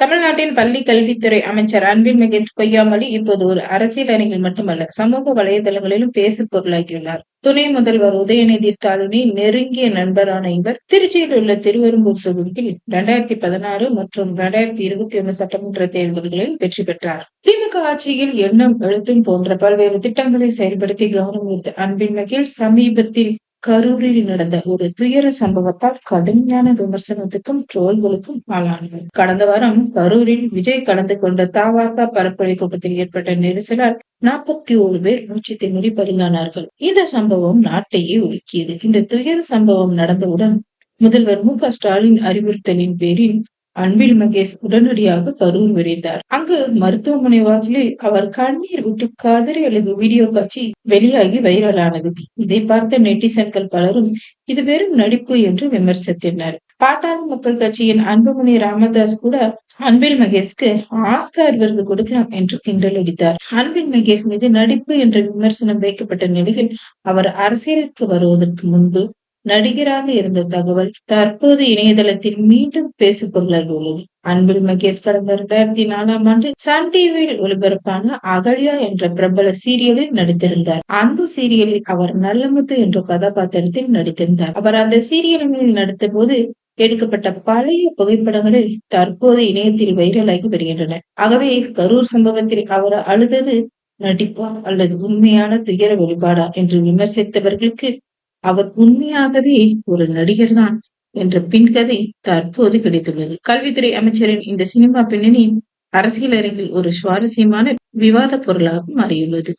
தமிழ்நாட்டின் பள்ளி கல்வித்துறை அமைச்சர் அன்பில் மகேஷ் பொய்யாமொழி இப்போது ஒரு அரசியல் அரங்கில் மட்டுமல்ல சமூக வலைதளங்களிலும் பேசு பொருளாகியுள்ளார். துணை முதல்வர் உதயநிதி ஸ்டாலினின் நெருங்கிய நண்பரான இவர் திருச்சியில் உள்ள திருவெரும்பூர் தொகுதியில் இரண்டாயிரத்தி பதினாறு மற்றும் இரண்டாயிரத்தி இருபத்தி ஒன்னு சட்டமன்ற தேர்தல்களில் வெற்றி பெற்றார். திமுக ஆட்சியில் எண்ணம் எழுத்தும் போன்ற பல்வேறு திட்டங்களை செயல்படுத்தி கவனம் ஈர்த்த அன்பின் மகிழ் சமீபத்தில் கரூரில் நடந்த ஒரு துயர சம்பவத்தால் கடுமையான விமர்சனத்துக்கும் ட்ரோல்களுக்கும் ஆளானார் கடந்த வாரம் கரூரில் விஜய் கலந்து கொண்ட தாவாக பரப்புரை கூட்டத்தில் ஏற்பட்ட நெரிசலால் நாற்பத்தி ஓரு பேர் மூச்சு திணறி பலியானார்கள். இந்த சம்பவம் நாட்டையே உலுக்கியது. இந்த துயர சம்பவம் நடந்தவுடன் முதல்வர் மு க ஸ்டாலின் அறிவுறுத்தலின் பேரில் அன்பில் மகேஷ் உடனடியாக கரூர் விரைந்தார். அங்கு மருத்துவமனை வாசலில் அவர் கண்ணீர் விட்டு காதறி அல்லது வீடியோ காட்சி வெளியாகி வைரலானது. இதை பார்த்த நெட்டிசன்கள் பலரும் இது வெறும் நடிப்பு என்று விமர்சித்தனர். பாட்டாளி மக்கள் கட்சியின் அன்புமணி ராமதாஸ் கூட அன்பில் மகேஷ்க்கு ஆஸ்கார் விருது கொடுக்கலாம் என்று கிண்டல் அடித்தார். அன்பில் மகேஷ் மீது நடிப்பு என்ற விமர்சனம் வைக்கப்பட்ட நிலையில் அவர் அரசியலுக்கு வருவதற்கு முன்பு நடிகராக இருந்த தகவல் தற்போது இணையதளத்தில் மீண்டும் பேசுபொருளாகி உள்ளது அன்பில் மகேஷ் கடந்த இரண்டாயிரத்தி நாலாம் ஆண்டு சன் டிவியில் ஒளிபரப்பான அகல்யா என்ற பிரபல சீரியலில் நடித்திருந்தார். அந்த சீரியலில் அவர் நல்லமுத்து என்ற கதாபாத்திரத்தில் நடித்திருந்தார். அவர் அந்த சீரியல்களில் நடித்த போது எடுக்கப்பட்ட பழைய புகைப்படங்களில் தற்போது இணையத்தில் வைரலாகி வருகின்றன. ஆகவே கரூர் சம்பவத்தில் அவர் அழுதது நடிப்பா அல்லது உண்மையான துயர வெளிப்பாடா என்று விமர்சித்தவர்களுக்கு அவர் உண்மையாகவே ஒரு நடிகர் தான் என்ற பின்கதை தற்போது கிடைத்துள்ளது. கல்வித்துறை அமைச்சரின் இந்த சினிமா பின்னணி அரசியல் அரங்கில் ஒரு சுவாரஸ்யமான விவாத பொருளாக மாறியுள்ளது.